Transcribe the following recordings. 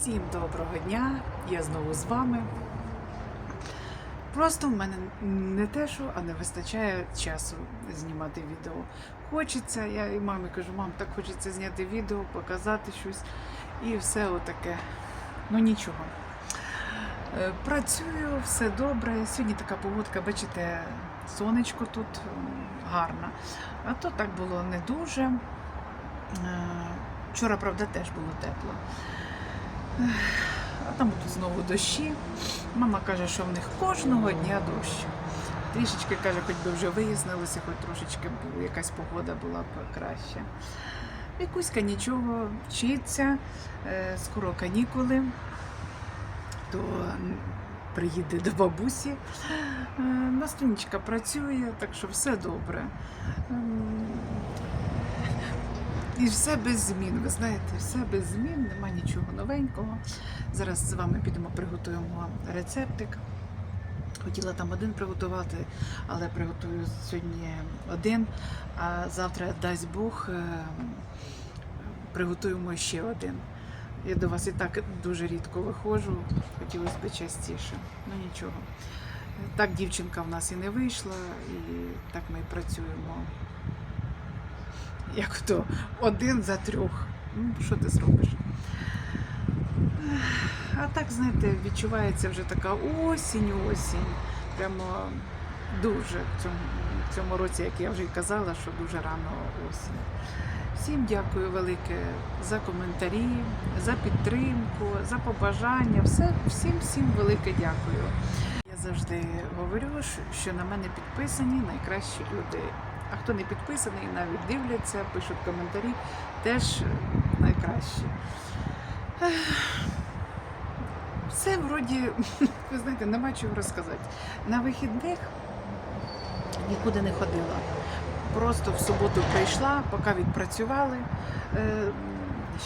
Всім доброго дня! Я знову з вами. Просто в мене не те, що, а не вистачає часу знімати відео. Хочеться, я і мамі кажу, мам, так хочеться зняти відео, показати щось. І все отаке. Ну нічого. Е, Працюю, все добре. Сьогодні така погодка, бачите, сонечко тут гарно. А то так було не дуже. Е, Вчора, правда, теж було тепло. А там тут знову дощі. Мама каже, що в них кожного дня дощ. Трішечки каже, хоч би вже вияснилося, хоч трошечки якась погода була б краща. Вікуська нічого вчиться, е, скоро канікули, то приїде до бабусі. Е, Настунечка працює, так що все добре. І все без змін. Ви знаєте, все без змін, нема нічого новенького. Зараз з вами підемо приготуємо рецептик. Хотіла там один приготувати, але приготую сьогодні один, а завтра, дасть Бог, е, приготуємо ще один. Я до вас і так дуже рідко виходжу, хотілося б частіше. Ну нічого. Так дівчинка в нас і не вийшла, і так ми і працюємо як то один за трьох. Ну, що ти зробиш? А так, знаєте, відчувається вже така осінь, осінь. Прямо дуже в цьому, в цьому році, як я вже й казала, що дуже рано осінь. Всім дякую велике за коментарі, за підтримку, за побажання. Все, всім всім велике дякую. Я завжди говорю, що на мене підписані найкращі люди. А хто не підписаний, навіть дивляться, пишуть коментарі, теж найкраще. Все вроді, ви знаєте, нема чого розказати. На вихідних нікуди не ходила. Просто в суботу прийшла, поки відпрацювали.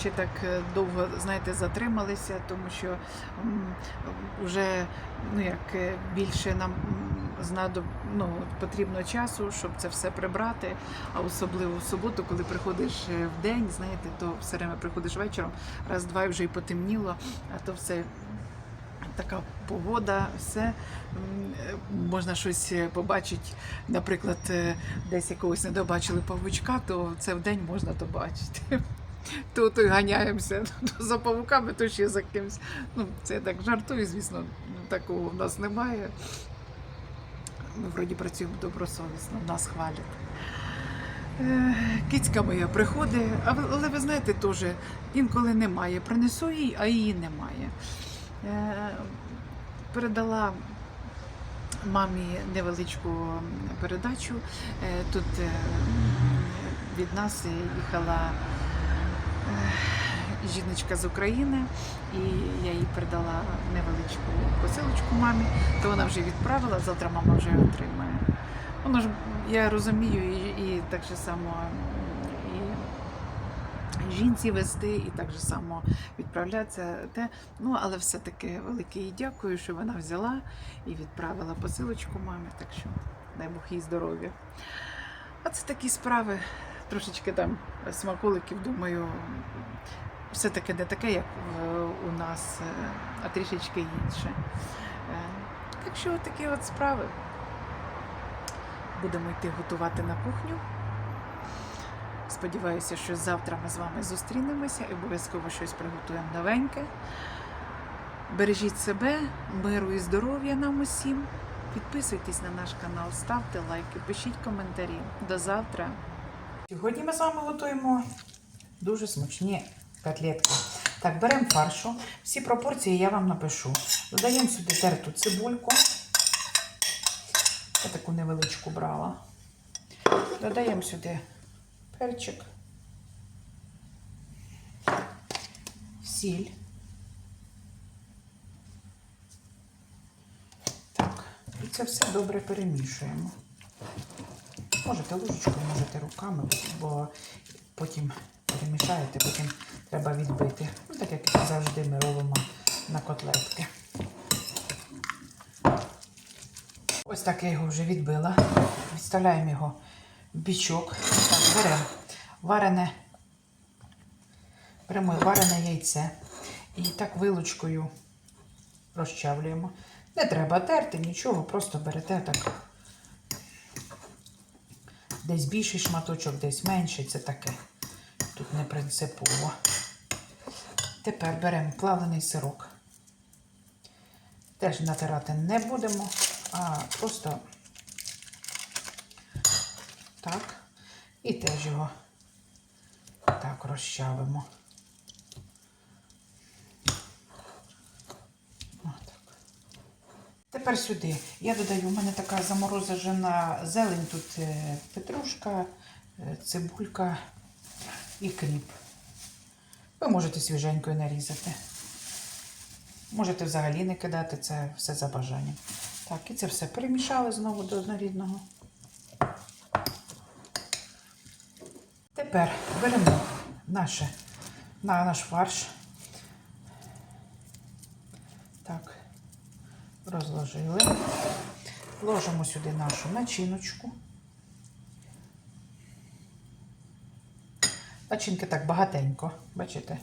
Ще так е, довго, знаєте, затрималися, тому що вже ну як е, більше нам знадоб, ну, потрібно часу, щоб це все прибрати. А особливо в суботу, коли приходиш е, в день, знаєте, то все время приходиш вечором, раз-два і вже й потемніло, а то все. Така погода, все можна щось побачити. Наприклад, десь якогось не добачили павучка, то це в день можна то бачити. Й ганяємося за павуками, то ще за кимось. Ну, це я так жартую, звісно, такого в нас немає. Ми вроді працюємо добросовісно, нас хвалять. Е, Кицька моя приходить, але ви знаєте, теж інколи немає. Принесу їй, а її немає. Е, Передала мамі невеличку передачу. Е, Тут від нас їхала жіночка з України, і я їй передала невеличку посилочку мамі, то вона вже відправила, завтра мама вже отримає. Воно ж я розумію, і, і так же само і жінці вести, і так же само відправлятися. Те. Ну, але все-таки велике їй дякую, що вона взяла і відправила посилочку мамі, так що дай Бог їй здоров'я. А це такі справи, трошечки там смаколиків, думаю, все-таки не таке, як у нас, е, а трішечки інше. Е, Так що такі от справи. Будемо йти готувати на кухню. Сподіваюся, що завтра ми з вами зустрінемося і обов'язково щось приготуємо новеньке. Бережіть себе, миру і здоров'я нам усім. Підписуйтесь на наш канал, ставте лайки, пишіть коментарі. До завтра. Сьогодні ми з вами готуємо дуже смачні котлетки. Так, беремо фаршу. Всі пропорції я вам напишу. Додаємо сюди терту цибульку. Я таку невеличку брала. Додаємо сюди перчик, сіль. Так, і це все добре перемішуємо. Можете ложечкою, можете руками, бо потім перемішаєте, потім треба відбити. Ну, так як завжди ми робимо на котлетки. Ось так я його вже відбила. Відставляємо його в бічок. Так, беремо варене, беремо варене яйце І так вилочкою розчавлюємо. Не треба терти нічого, просто берете так. Десь більший шматочок, десь менший, це таке. Тут не принципово. Тепер беремо плавлений сирок. Теж натирати не будемо, а просто так. І теж його так розчавимо. Тепер сюди. Я додаю, у мене така заморозена зелень, тут е, петрушка, е, цибулька і кріп. Ви можете свіженькою нарізати. Можете взагалі не кидати, це все за бажанням. Так, і це все перемішали знову до однорідного. Тепер беремо наше, на наш фарш. Так, розложили. Ложимо сюди нашу начиночку. Начинки так багатенько, бачите?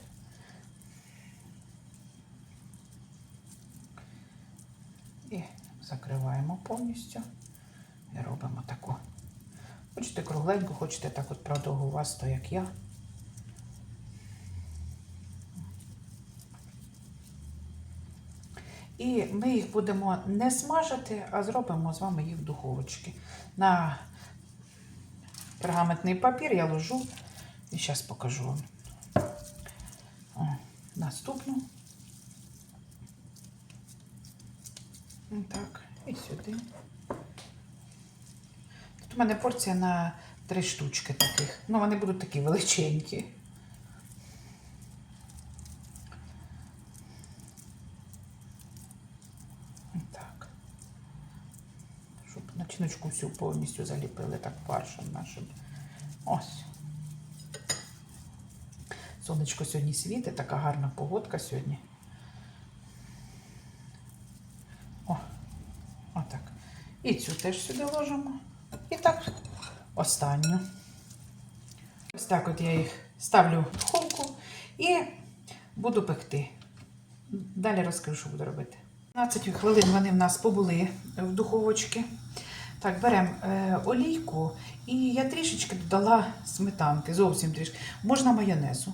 І закриваємо повністю. І робимо таку. Хочете кругленьку, хочете так от продовгувасто, як я. І ми їх будемо не смажити, а зробимо з вами їх в духовочці. На пергаментний папір я ложу і зараз покажу вам. Наступну. Так, і сюди. Тут у мене порція на три штучки таких. Ну, вони будуть такі величенькі. Так. Щоб начиночку всю повністю заліпили так фаршем нашим. Ось. Сонечко сьогодні світить, така гарна погодка сьогодні. О, отак. І цю теж сюди ложимо. І так, останню. Ось так от я їх ставлю в духовку і буду пекти. Далі розкажу, що буду робити. 15 хвилин вони в нас побули в духовочці. Так, беремо е, олійку і я трішечки додала сметанки, зовсім трішки. Можна майонезу.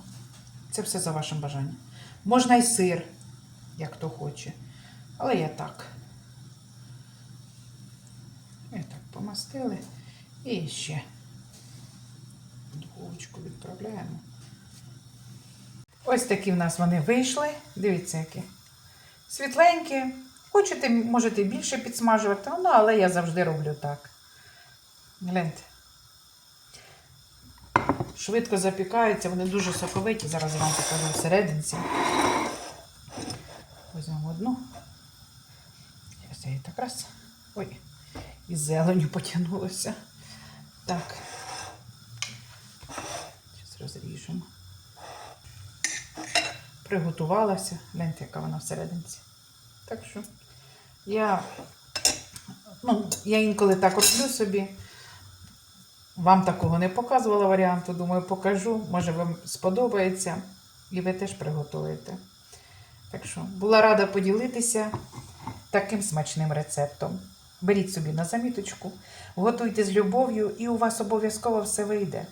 Це все за вашим бажанням. Можна і сир, як хто хоче. Але я так. І так помастили. І ще духовочку відправляємо. Ось такі в нас вони вийшли. Дивіться, які. Світленькі. Хочете, можете більше підсмажувати, ну, але я завжди роблю так. Гляньте. Швидко запікаються, вони дуже соковиті. Зараз я вам покажу всерединці. Візьмемо одну. Зараз я її так раз. Ой, і зеленю потягнулося. Так. Зараз розріжемо. Приготувалася. Гляньте, яка вона всерединці. Так що я, ну, я інколи так роблю собі. Вам такого не показувала варіанту, думаю, покажу. Може, вам сподобається і ви теж приготуєте. Так що була рада поділитися таким смачним рецептом. Беріть собі на заміточку, готуйте з любов'ю, і у вас обов'язково все вийде.